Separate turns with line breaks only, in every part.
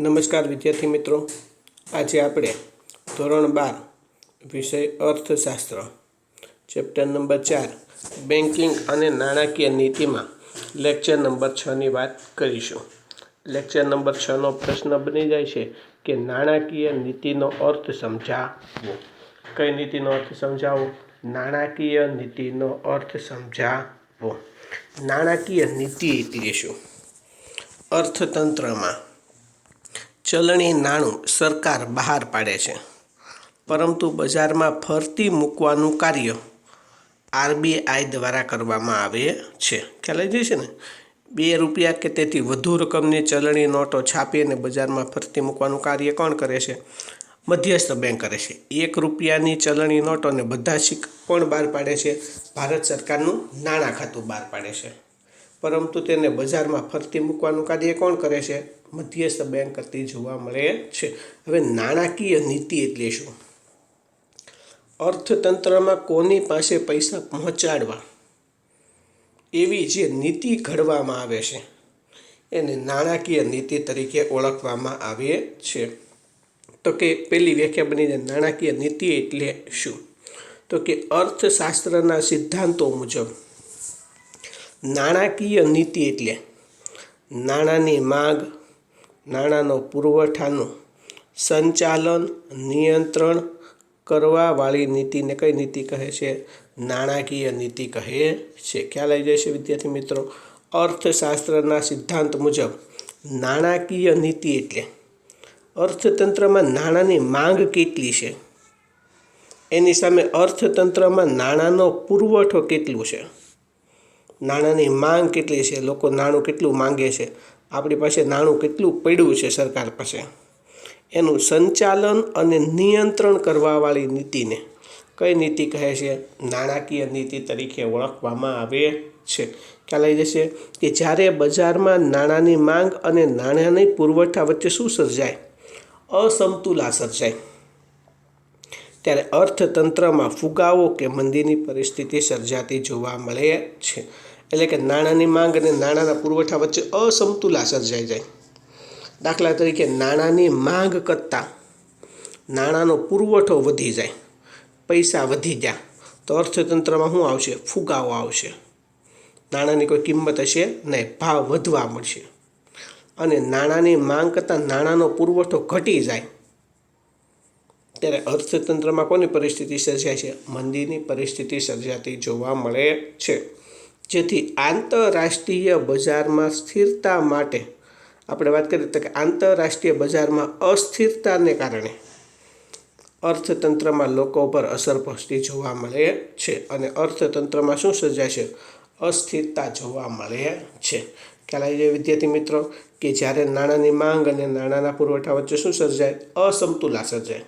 નમસ્કાર વિદ્યાર્થી મિત્રો. આજે આપણે ધોરણ બાર, વિષય અર્થશાસ્ત્ર, ચેપ્ટર નંબર ચાર બેન્કિંગ અને નાણાકીય નીતિમાં લેક્ચર નંબર છની વાત કરીશું. લેક્ચર નંબર છનો પ્રશ્ન બની જાય છે કે નાણાકીય નીતિનો અર્થ સમજાવો. કઈ નીતિનો અર્થ સમજાવો? નાણાકીય નીતિનો અર્થ સમજાવો. નાણાકીય નીતિ એટલે શું? અર્થતંત્રમાં ચલણી નાણું સરકાર બહાર પાડે છે. પરંતુ બજારમાં ફરતી મૂકવાનું કાર્ય આરબીઆઈ દ્વારા કરવામાં આવે છે. ખ્યાલ આવી છે ને? બે રૂપિયા કે તેથી વધુ રકમની ચલણી નોટો છાપી અને બજારમાં ફરતી મૂકવાનું કાર્ય કોણ કરે છે? મધ્યસ્થ બેંક કરે છે. એક રૂપિયાની ચલણી નોટોને બધા શીખ કોણ બહાર પાડે છે? ભારત સરકારનું નાણાં ખાતું બહાર પાડે છે. પરંતુ તેને બજારમાં ફરતી મૂકવાનું કાર્ય કોણ કરે છે? મધ્યસ્થ બેંક કરતી જોવા મળે છે. હવે નાણાકીય નીતિ એટલે શું? અર્થતંત્રમાં કોની પાસે પૈસા પહોંચાડવા? એવી જે નીતિ ઘડવામાં આવે છે, એને નાણાકીય નીતિ તરીકે ઓળખવામાં આવે છે. તો કે પેલી વ્યાખ્યા બની જાય નાણાકીય નીતિ એટલે શું? તો કે અર્થશાસ્ત્રના સિદ્ધાંતો મુજબ, નાણાકીય નીતિ એટલે નાણાંની માંગ નાણાંનો પુરવઠાનું સંચાલન, નિયંત્રણ કરવાવાળી નીતિને કઈ નીતિ કહે છે? નાણાકીય નીતિ કહે છે. ખ્યાલ આવી જશે વિદ્યાર્થી મિત્રો. અર્થશાસ્ત્રના સિદ્ધાંત મુજબ નાણાકીય નીતિ એટલે અર્થતંત્રમાં નાણાંની માંગ કેટલી છે? એની સામે અર્થતંત્રમાં નાણાંનો પુરવઠો કેટલું છે? નાણાંની માંગ કેટલી છે? લોકો નાણું કેટલું માંગે છે? આપણી પાસે નાણું કેટલું પડ્યું છે સરકાર પાસે? એનું સંચાલન અને નિયંત્રણ કરવાવાળી નીતિને કઈ નીતિ કહે છે? નાણાકીય નીતિ તરીકે ઓળખવામાં આવે છે. ખ્યાલ આવી જશે કે જ્યારે બજારમાં નાણાંની માંગ અને નાણાંની પુરવઠા વચ્ચે શું સર્જાય? અસમતુલા સર્જાય. ત્યારે અર્થતંત્રમાં ફુગાવો કે મંદીની પરિસ્થિતિ સર્જાતી જોવા મળે છે. એટલે કે નાણાંની માંગ અને નાણાંના પુરવઠા વચ્ચે અસમતુલા સર્જાઈ જાય. દાખલા તરીકે નાણાંની માંગ કરતાં નાણાંનો પુરવઠો વધી જાય, પૈસા વધી ગયા, તો અર્થતંત્રમાં શું આવશે? ફુગાવો આવશે. નાણાંની કોઈ કિંમત હશે નહીં, ભાવ વધવા મળશે. અને નાણાંની માંગ કરતાં નાણાંનો પુરવઠો ઘટી જાય. ત્યારે અર્થતંત્રમાં કોની પરિસ્થિતિ સર્જાય છે? મંદીની પરિસ્થિતિ સર્જાતી જોવા મળે છે. જેથી આંતરરાષ્ટ્રીય બજારમાં સ્થિરતા માટે આપણે વાત કરીએ તો કે આંતરરાષ્ટ્રીય બજારમાં અસ્થિરતાને કારણે અર્થતંત્રમાં લોકો પર અસર પહોંચતી જોવા મળે છે અને અર્થતંત્રમાં શું સર્જાય છે? અસ્થિરતા જોવા મળે છે. ખ્યાલ આવી જાય વિદ્યાર્થી મિત્રો કે જ્યારે નાણાંની માંગ અને નાણાંના પુરવઠા વચ્ચે શું સર્જાય? અસમતુલા સર્જાય.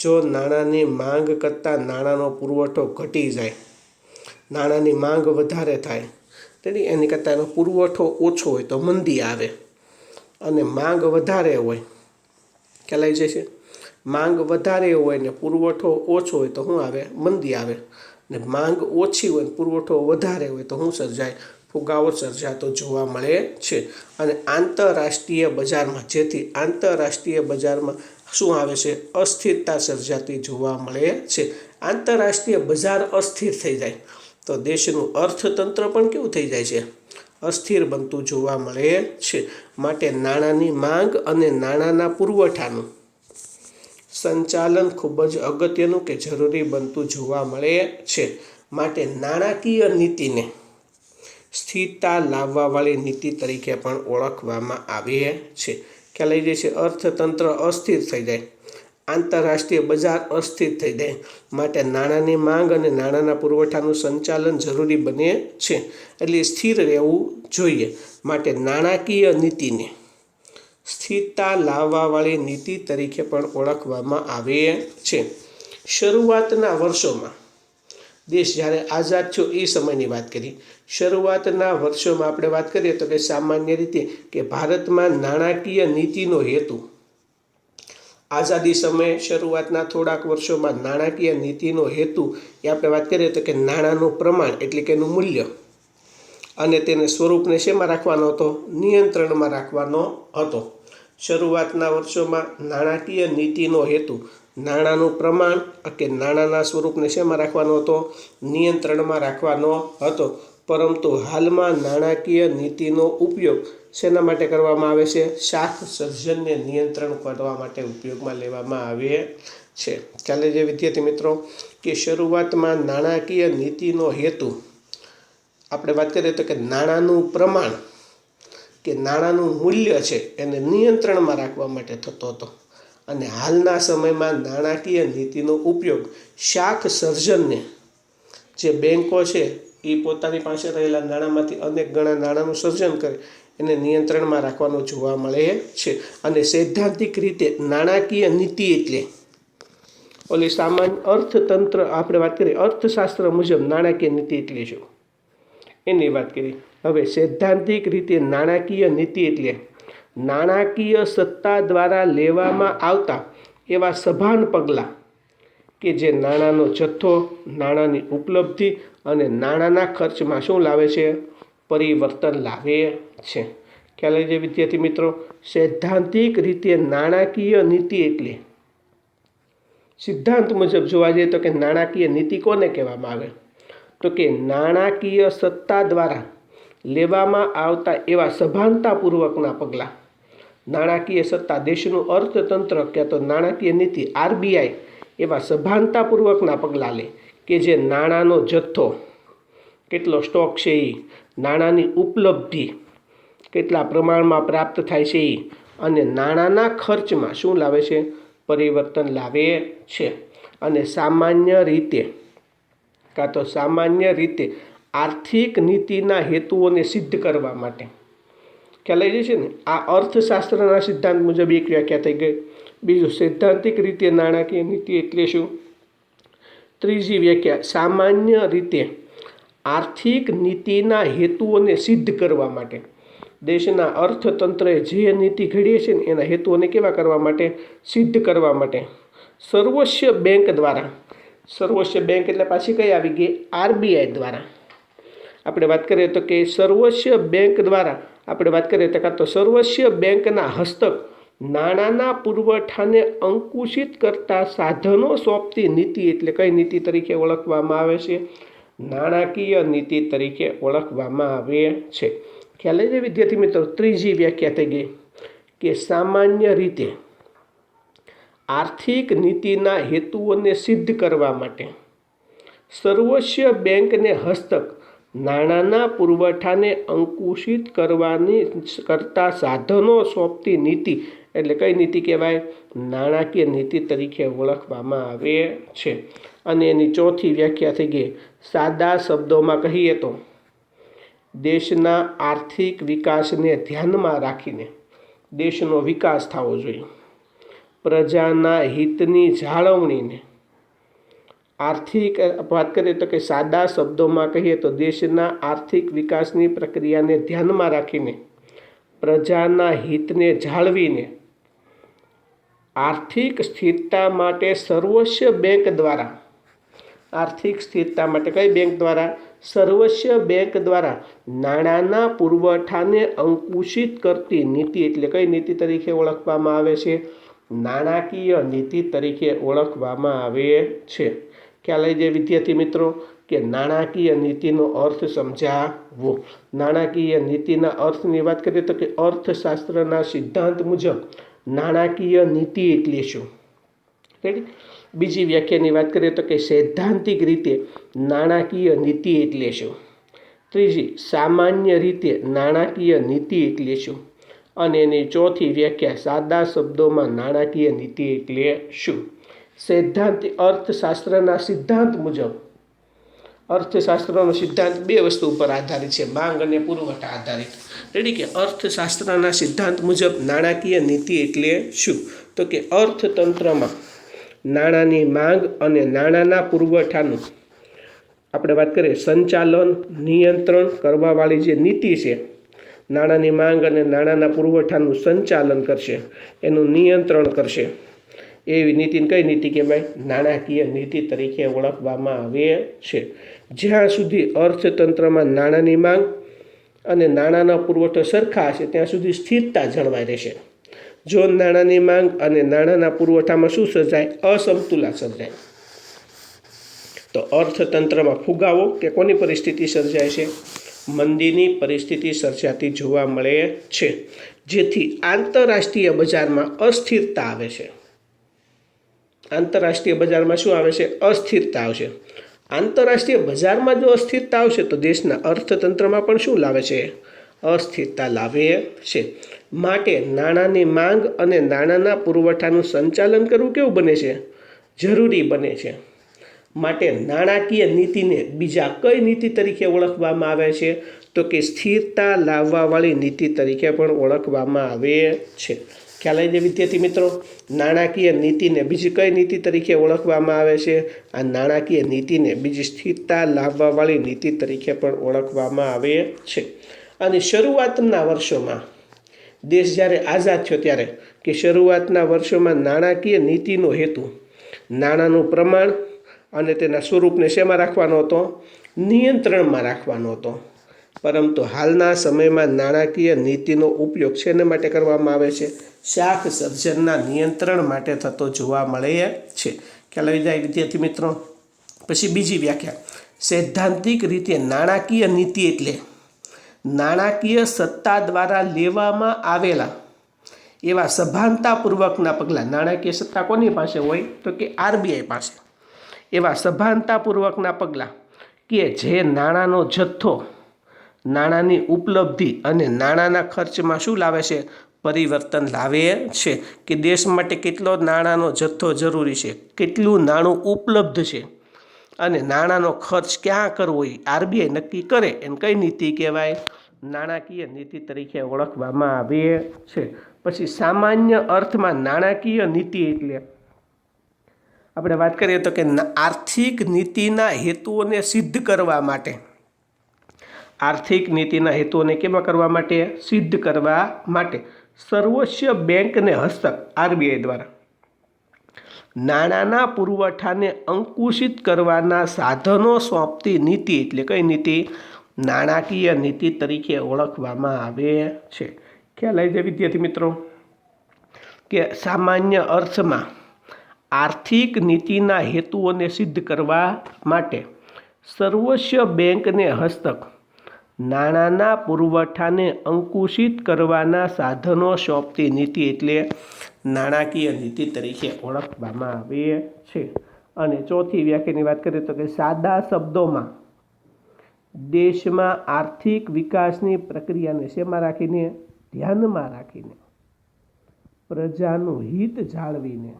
જો નાણાંની માંગ કરતાં નાણાંનો પુરવઠો ઘટી જાય નાણાંની માંગ વધારે થાય, તેથી એની કરતાં એનો પુરવઠો ઓછો હોય તો મંદી આવે અને માંગ વધારે હોય. ખ્યાલ જાય છે માંગ વધારે હોય ને પુરવઠો ઓછો હોય તો શું આવે? મંદી આવે. ને માંગ ઓછી હોય ને પુરવઠો વધારે હોય તો શું સર્જાય? ફુગાવો સર્જાતો જોવા મળે છે. અને આંતરરાષ્ટ્રીય બજારમાં, જેથી આંતરરાષ્ટ્રીય બજારમાં શું આવે છે? અસ્થિરતા સર્જાતી જોવા મળે છે. આંતરરાષ્ટ્રીય બજાર અસ્થિર થઈ જાય. તો દેશનું અર્થતંત્ર પણ કેવું થઈ જાય છે? અસ્થિર બનતું જોવા મળે છે. માટે નાણાંની માંગ અને નાણાંના પુરવઠાનું સંચાલન ખૂબ જ અગત્યનું કે જરૂરી બનતું જોવા મળે છે. માટે નાણાકીય નીતિને સ્થિરતા લાવવાવાળી નીતિ તરીકે પણ ઓળખવામાં આવે છે. ખ્યાલ આવી જાય છે. અર્થતંત્ર અસ્થિર થઈ જાય. આંતરરાષ્ટ્રીય બજાર અસ્થિર થઈ જાય. માટે નાણાંની માંગ અને નાણાંના પુરવઠાનું સંચાલન જરૂરી બને છે. એટલે સ્થિર રહેવું જોઈએ. માટે નાણાકીય નીતિને સ્થિરતા લાવવાવાળી નીતિ તરીકે પણ ઓળખવામાં આવે છે. શરૂઆતના વર્ષોમાં, દેશ જ્યારે આઝાદ થયો એ સમયની વાત કરી. શરૂઆતના વર્ષોમાં આપણે વાત કરીએ તો કે સામાન્ય રીતે કે ભારતમાં નાણાકીય નીતિનો હેતુ આઝાદી સમયે શરૂઆતના થોડાક વર્ષોમાં નાણાકીય નીતિનો હેતુ, એ આપણે વાત કરીએ તો કે નાણાંનું પ્રમાણ એટલે કે એનું મૂલ્ય. અને તેને સ્વરૂપને શેમાં રાખવાનો હતો? નિયંત્રણમાં રાખવાનો હતો. શરૂઆતના વર્ષોમાં નાણાકીય નીતિનો હેતુ, નાણાંનું પ્રમાણ કે નાણાંના સ્વરૂપને શેમાં રાખવાનો હતો? નિયંત્રણમાં રાખવાનો હતો. પરંતુ હાલમાં નાણાકીય નીતિનો ઉપયોગ શેના માટે કરવામાં આવે છે? શાખ સર્જનને નિયંત્રણ કરવા માટે ઉપયોગમાં લેવામાં આવે છે. ચાલે જે વિદ્યાર્થી મિત્રો, કે શરૂઆતમાં નાણાકીય નીતિનો હેતુ, આપણે વાત કરીએ તો કે નાણાંનું પ્રમાણ, કે નાણાંનું મૂલ્ય છે એને નિયંત્રણમાં રાખવા માટે થતો હતો. અને હાલના સમયમાં નાણાકીય નીતિનો ઉપયોગ શાખ સર્જનને, જે બેન્કો છે એ પોતાની પાસે રહેલા નાણાંમાંથી અનેક ગણા નાણાંનું સર્જન કરે, એને નિયંત્રણમાં રાખવાનું જોવા મળે છે. અને સૈદ્ધાંતિક રીતે નાણાકીય નીતિ એટલે, ઓલી સામાન્ય અર્થતંત્ર, આપણે વાત કરીએ અર્થશાસ્ત્ર મુજબ નાણાકીય નીતિ એટલે શું? એની વાત કરી. હવે સૈદ્ધાંતિક રીતે નાણાકીય નીતિ એટલે, નાણાકીય સત્તા દ્વારા લેવામાં આવતા એવા સભાન પગલાં કે જે નાણાંનો જથ્થો, નાણાંની ઉપલબ્ધિ અને નાણાંના ખર્ચમાં શું લાવે છે? પરિવર્તન લાવે છે. ખ્યાલ આવી જાય વિદ્યાર્થી મિત્રો? સૈદ્ધાંતિક રીતે નાણાકીય નીતિ એટલે સિદ્ધાંત મુજબ જોવા જઈએ તો કે નાણાકીય નીતિ કોને કહેવામાં આવે? તો કે નાણાકીય સત્તા દ્વારા લેવામાં આવતા એવા સભાનતાપૂર્વકના પગલાં. નાણાકીય સત્તા દેશનું અર્થતંત્ર, ક્યાં તો નાણાકીય નીતિ, આરબીઆઈ એવા સભાનતાપૂર્વકના પગલાં લે કે જે નાણાંનો જથ્થો, કેટલો સ્ટોક છે એ નાણાંની ઉપલબ્ધિ કેટલા પ્રમાણમાં પ્રાપ્ત થાય છે એ અને નાણાંના ખર્ચમાં શું લાવે છે? પરિવર્તન લાવે છે. અને સામાન્ય રીતે, કાં તો સામાન્ય રીતે આર્થિક નીતિના હેતુઓને સિદ્ધ કરવા માટે ખ્યાલ છે ને, આ અર્થશાસ્ત્રના સિદ્ધાંત મુજબ એક વ્યાખ્યા થઈ ગઈ. બીજું, સૈદ્ધાંતિક રીતે નાણાકીય નીતિ એટલે શું? ત્રીજી વ્યાખ્યા, સામાન્ય રીતે આર્થિક નીતિના હેતુઓને સિદ્ધ કરવા માટે. દેશના અર્થતંત્રએ જે નીતિ ઘડીએ છે ને, એના હેતુઓને કેવા કરવા માટે? સિદ્ધ કરવા માટે. સર્વોચ્ચ બેંક દ્વારા. સર્વોચ્ચ બેંક એટલે પાછી કઈ આવી ગઈ? આરબીઆઈ દ્વારા. આપણે વાત કરીએ તો કે સર્વોચ્ચ બેંક દ્વારા આપણે વાત કરીએ તો તો સર્વસ્વ બેંકના હસ્તક નાણાંના પુરવઠાને અંકુશિત કરતા સાધનો સોંપતી નીતિ એટલે કઈ નીતિ તરીકે ઓળખવામાં આવે છે? નાણાકીય નીતિ તરીકે ઓળખવામાં આવે છે. ખ્યાલ છે વિદ્યાર્થી મિત્રો? ત્રીજી વ્યાખ્યા થઈ ગઈ કે સામાન્ય રીતે આર્થિક નીતિના હેતુઓને સિદ્ધ કરવા માટે સર્વસ્વ બેંકને હસ્તક નાણાંના પુરવઠાને અંકુશિત કરવાની કરતા સાધનો સોંપતી નીતિ, એટલે કઈ નીતિ કહેવાય? નાણાકીય નીતિ તરીકે ઓળખવામાં આવે છે. અને એની ચોથી વ્યાખ્યા થઈ ગઈ. સાદા શબ્દોમાં કહીએ તો, દેશના આર્થિક વિકાસને ધ્યાનમાં રાખીને દેશનો વિકાસ થવો જોઈએ. પ્રજાના હિતની જાળવણીને આર્થિક વાત કરીએ તો કે સાદા શબ્દોમાં કહીએ તો દેશના આર્થિક વિકાસની પ્રક્રિયાને ધ્યાનમાં રાખીને, પ્રજાના હિતને જાળવીને, આર્થિક સ્થિરતા માટે સર્વોચ્ચ બેંક દ્વારા, આર્થિક સ્થિરતા માટે કઈ બેંક દ્વારા? સર્વસ્વ બેંક દ્વારા નાણાંના પુરવઠાને અંકુશિત કરતી નીતિ એટલે કઈ નીતિ તરીકે ઓળખવામાં આવે છે? નાણાકીય નીતિ તરીકે ઓળખવામાં આવે છે. ખ્યાલ આવી જાય વિદ્યાર્થી મિત્રો, કે નાણાકીય નીતિનો અર્થ સમજાવવો નાણાકીય નીતિના અર્થની વાત કરીએ તો કે અર્થશાસ્ત્રના સિદ્ધાંત મુજબ નાણાકીય નીતિ એટલે શું? રેડી બીજી વ્યાખ્યાની વાત કરીએ તો કે સૈદ્ધાંતિક રીતે નાણાકીય નીતિ એટલે શું? ત્રીજી, સામાન્ય રીતે નાણાકીય નીતિ એટલે શું? અને એની ચોથી વ્યાખ્યા સાદા શબ્દોમાં નાણાકીય નીતિ એટલે શું? સૈદ્ધાંત, અર્થશાસ્ત્રના સિદ્ધાંત મુજબ. અર્થશાસ્ત્રનો સિદ્ધાંત બે વસ્તુ ઉપર આધારિત છે, માંગ અને પુરવઠા આધારિત. રેડી કે અર્થશાસ્ત્રના સિદ્ધાંત મુજબ નાણાકીય નીતિ એટલે શું? તો કે અર્થતંત્રમાં નાણાંની માંગ અને નાણાંના પુરવઠાનું. આપણે વાત કરીએ, સંચાલન, નિયંત્રણ કરવાવાળી જે નીતિ છે, નાણાંની માંગ અને નાણાંના પુરવઠાનું સંચાલન કરશે, એનું નિયંત્રણ કરશે. એવી નીતિને કઈ નીતિ કહેવાય? નાણાકીય નીતિ તરીકે ઓળખવામાં આવે છે. જ્યાં સુધી અર્થતંત્રમાં નાણાંની માંગ અને નાણાંનો પુરવઠો સરખા હશે, ત્યાં સુધી સ્થિરતા જળવાઈ રહેશે. જો નાણાંની માંગ અને નાણાંના પુરવઠામાં શું સર્જાય? અસમતુલા સર્જાય. તો અર્થતંત્રમાં ફુગાવો કે કોની પરિસ્થિતિ સર્જાય છે? મંદીની પરિસ્થિતિ સર્જાતી જોવા મળે છે, જેથી આંતરરાષ્ટ્રીય બજારમાં અસ્થિરતા આવે છે. આંતરરાષ્ટ્રીય બજારમાં શું આવે છે? અસ્થિરતા આવશે. આંતરરાષ્ટ્રીય બજારમાં જો અસ્થિરતા આવશે તો દેશના અર્થતંત્રમાં પણ શું લાવે છે? અસ્થિરતા લાવે છે. માટે નાણાંની માંગ અને નાણાંના પુરવઠાનું સંચાલન કરવું કેવું બને છે? જરૂરી બને છે. માટે નાણાકીય નીતિને બીજા કઈ નીતિ તરીકે ઓળખવામાં આવે છે? તો કે સ્થિરતા લાવવાવાળી નીતિ તરીકે પણ ઓળખવામાં આવે છે. ખ્યાલ આવી જાય વિદ્યાર્થી મિત્રો, નાણાકીય નીતિને બીજી કઈ નીતિ તરીકે ઓળખવામાં આવે છે? આ નાણાકીય નીતિને બીજી સ્થિરતા લાવવાવાળી નીતિ તરીકે પણ ઓળખવામાં આવે છે. અને શરૂઆતના વર્ષોમાં, દેશ જ્યારે આઝાદ થયો ત્યારે કે શરૂઆતના વર્ષોમાં નાણાકીય નીતિનો હેતુ નાણાંનું પ્રમાણ અને તેના સ્વરૂપને શેમાં રાખવાનો હતો? નિયંત્રણમાં રાખવાનો હતો. પરંતુ હાલના સમયમાં નાણાકીય નીતિનો ઉપયોગ શેને માટે કરવામાં આવે છે? શાખ સર્જનના નિયંત્રણ માટે થતો જોવા મળે છે. ખ્યાલ આવી જાય વિદ્યાર્થી મિત્રો? પછી બીજી વ્યાખ્યા. સૈદ્ધાંતિક રીતે નાણાકીય નીતિ એટલે નાણાકીય સત્તા દ્વારા લેવામાં આવેલા એવા સભાનતાપૂર્વકના પગલાં. નાણાકીય સત્તા કોની પાસે હોય? તો કે આરબીઆઈ પાસે. એવા સભાનતાપૂર્વકના પગલાં કે જે નાણાંનો જથ્થો નાણાંની ઉપલબ્ધિ અને નાણાંના ખર્ચમાં શું લાવે છે? પરિવર્તન લાવે છે કે દેશ માટે કેટલો નાણાંનો જથ્થો જરૂરી છે? કેટલું નાણું ઉપલબ્ધ છે? અને નાણાંનો ખર્ચ ક્યાં કરવો એ આરબીઆઈ નક્કી કરે એને કઈ નીતિ કહેવાય? નાણાકીય નીતિ તરીકે ઓળખવામાં આવે છે. પછી સામાન્ય અર્થમાં નાણાકીય નીતિ એટલે? આપણે વાત કરીએ તો કે આર્થિક નીતિના હેતુઓને સિદ્ધ કરવા માટે. આર્થિક નીતિના હેતુઓને કેવા કરવા માટે? સિદ્ધ કરવા માટે. સર્વોચ્ચ બેંકને હસ્તક, આરબીઆઈ દ્વારા. નાણાંના પુરવઠાને અંકુશિત કરવાના સાધનો સોંપતી નીતિ એટલે કઈ નીતિ? નાણાકીય નીતિ તરીકે ઓળખવામાં આવે છે. ખ્યાલ આવી જાય વિદ્યાર્થી મિત્રો? કે સામાન્ય અર્થમાં આર્થિક નીતિના હેતુઓને સિદ્ધ કરવા માટે સર્વોચ્ચ બેંકને હસ્તક નાણાંના પુરવઠાને અંકુશિત કરવાના સાધનો સોંપતી નીતિ એટલે નાણાકીય નીતિ તરીકે ઓળખવામાં આવે છે. અને ચોથી વ્યાખ્યાની વાત કરીએ તો કે સાદા શબ્દોમાં દેશમાં આર્થિક વિકાસની પ્રક્રિયાને શેમાં રાખીને? ધ્યાનમાં રાખીને. પ્રજાનું હિત જાળવીને.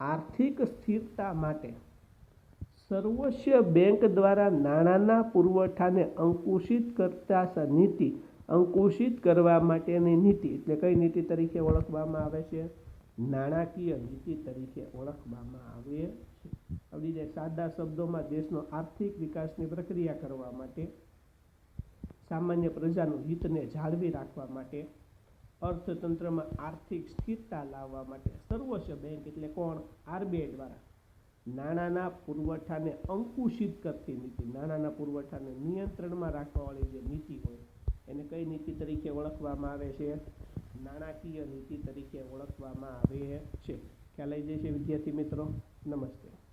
આર્થિક સ્થિરતા માટે. સર્વોચ્ચ બેંક દ્વારા નાણાંના પુરવઠાને અંકુશિત કરતા નીતિ, અંકુશિત કરવા માટેની નીતિ, એટલે કઈ નીતિ તરીકે ઓળખવામાં આવે છે? નાણાકીય નીતિ તરીકે ઓળખવામાં આવે છે. આવડી જાય સાદા શબ્દોમાં દેશનો આર્થિક વિકાસની પ્રક્રિયા કરવા માટે, સામાન્ય પ્રજાનું હિતને જાળવી રાખવા માટે, અર્થતંત્રમાં આર્થિક સ્થિરતા લાવવા માટે સર્વોચ્ચ બેંક એટલે કોણ? આરબીઆઈ દ્વારા. નાણાંના પુરવઠાને અંકુશિત કરતી નીતિ, નાણાંના પુરવઠાને નિયંત્રણમાં રાખવાવાળી જે નીતિ હોય, એને કઈ નીતિ તરીકે ઓળખવામાં આવે છે? નાણાકીય નીતિ તરીકે ઓળખવામાં આવે છે. ખ્યાલ આવી જશે વિદ્યાર્થી મિત્રો? નમસ્તે.